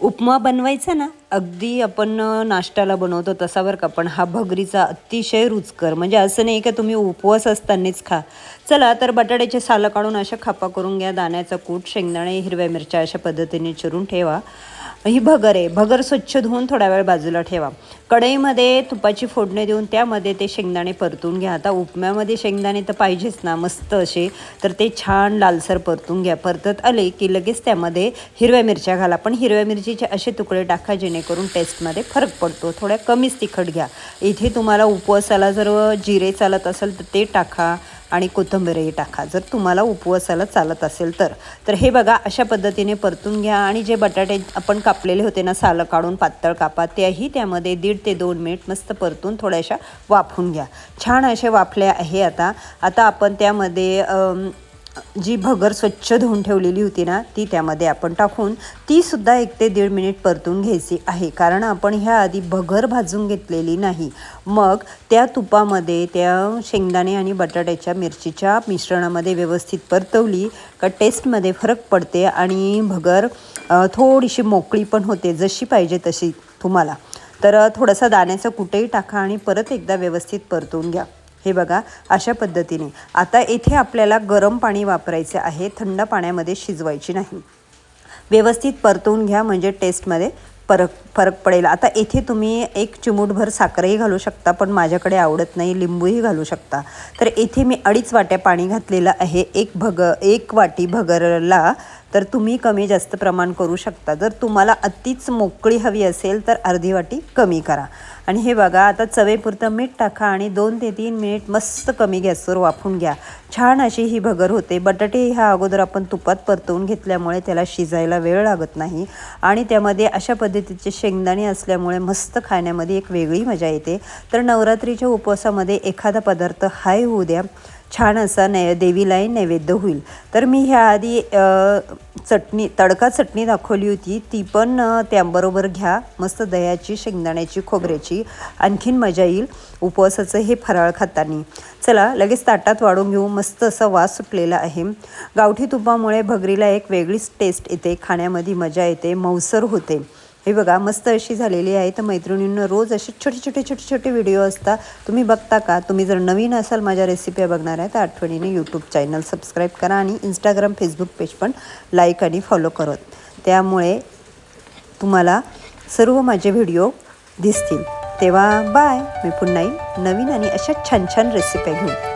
उपमा बनवायचा ना अगदी आपण नाश्त्याला बनवतो तसा बरं का पण हा भगरीचा अतिशय रुचकर. म्हणजे असं नाही का तुम्ही उपवास असतानाच खा. चला तर बटाट्याचे सालं काढून अशा खापा करून घ्या दाण्याचा कूट शेंगदाणे हिरव्या मिरच्या अशा पद्धतीने चिरून ठेवा. ही भगर आहे. भगर स्वच्छ धुवून थोडा वेळ बाजूला ठेवा. कढईमध्ये तुपाची फोडणी देऊन त्यामध्ये ते शेंगदाणे परतून घ्या. आता उपम्यामध्ये शेंगदाणे तर पाहिजेच ना मस्त असे. तर ते छान लालसर परतून घ्या. परतत आले की लगेच त्यामध्ये हिरव्या मिरच्या घाला. पण हिरव्या मिरचीचे असे तुकडे टाका जेणेकरून टेस्टमध्ये फरक पडतो. थोड्या कमीच तिखट घ्या. इथे तुम्हाला उपवासाला जर जिरे चालत असेल तर ते टाका. आणि कोथिंबीरही टाका. जर तुम्हाला उपवासाला चालत असेल तर. तर हे बघा अशा पद्धतीने परतून घ्या आणि जे बटाटे आपण कापलेले होते ना सालं काढून पातळ कापा त्याही त्यामध्ये दीड ते दोन मिनिट मस्त परतून थोड्याशा वाफून घ्या. छान असे वाफले आहे आता. आता आपण त्यामध्ये जी भगर स्वच्छ धुवून ठेवलेली होती ना ती त्यामध्ये आपण टाकून तीसुद्धा एक ते दीड मिनिट परतून घ्यायची आहे. कारण आपण ह्या आधी भगर भाजून घेतलेली नाही. मग त्या तुपामध्ये त्या शेंगदाणे आणि बटाट्याच्या मिरचीच्या मिश्रणामध्ये व्यवस्थित परतवली का टेस्टमध्ये फरक पडते आणि भगर थोडीशी मोकळी पण होते जशी पाहिजे तशी तुम्हाला. तर थोडासा दाण्याचा कुठेही टाका आणि परत एकदा व्यवस्थित परतून घ्या. हे बघा अशा पद्धतीने. आता येथे आपल्याला गरम पाणी वापरायचे आहे थंड पाण्यामध्ये शिजवायची नाही. व्यवस्थित परतवून घ्या म्हणजे टेस्टमध्ये फरक फरक पडेल. आता येथे तुम्ही एक चिमूटभर साखरही घालू शकता पण माझ्याकडे आवडत नाही लिंबूही घालू शकता. तर येथे मी अडीच वाट्या पाणी घातलेलं आहे. एक भग एक वाटी भगरला तर तुम्ही कमी जास्त प्रमाण करू शकता. जर तुम्हाला अतिच मोकळी हवी असेल तर अर्धी वाटी कमी करा. आणि हे बघा आता चवेपुरतं मीठ टाका आणि दोन ते तीन मिनिट मस्त कमी गॅसवर वाफून घ्या. छान अशी ही भगर होते. बटाटे ह्या अगोदर आपण तुपात परतवून घेतल्यामुळे त्याला शिजायला वेळ लागत नाही आणि त्यामध्ये अशा पद्धतीचे शेंगदाणे असल्यामुळे मस्त खाण्यामध्ये एक वेगळी मजा येते. तर नवरात्रीच्या उपवासामध्ये एखादा पदार्थ हाय होऊ द्या. छान असा नै देवीलाही नैवेद्य होईल. तर मी ह्या आधी चटणी तडका चटणी दाखवली होती. ती पण त्याबरोबर घ्या. मस्त दह्याची शेंगदाण्याची खोबऱ्याची. आणखीन मजा येईल उपवासाचं हे फराळ खाताना. चला लगेच ताटात वाढून घेऊ. मस्त असा वास सुटलेला आहे. गावठी तुपामुळे भगरीला एक वेगळीच टेस्ट येते. खाण्यामध्ये मजा येते. मौसर होते. हे बघा मस्त अशी झालेली आहे. तर मैत्रिणींना रोज असे छोटे छोटे छोटे छोटे व्हिडिओ असतात. तुम्ही बघता का? तुम्ही जर नवीन असाल माझ्या रेसिपी बघणार आहे तर आठवणीने यूट्यूब चॅनल सबस्क्राईब करा आणि इंस्टाग्राम फेसबुक पेज पण लाईक आणि फॉलो करत. त्यामुळे तुम्हाला सर्व माझे व्हिडिओ दिसतील. तेव्हा बाय मी पुन्हा येईन नवीन आणि अशा छान छान रेसिपी घेऊन.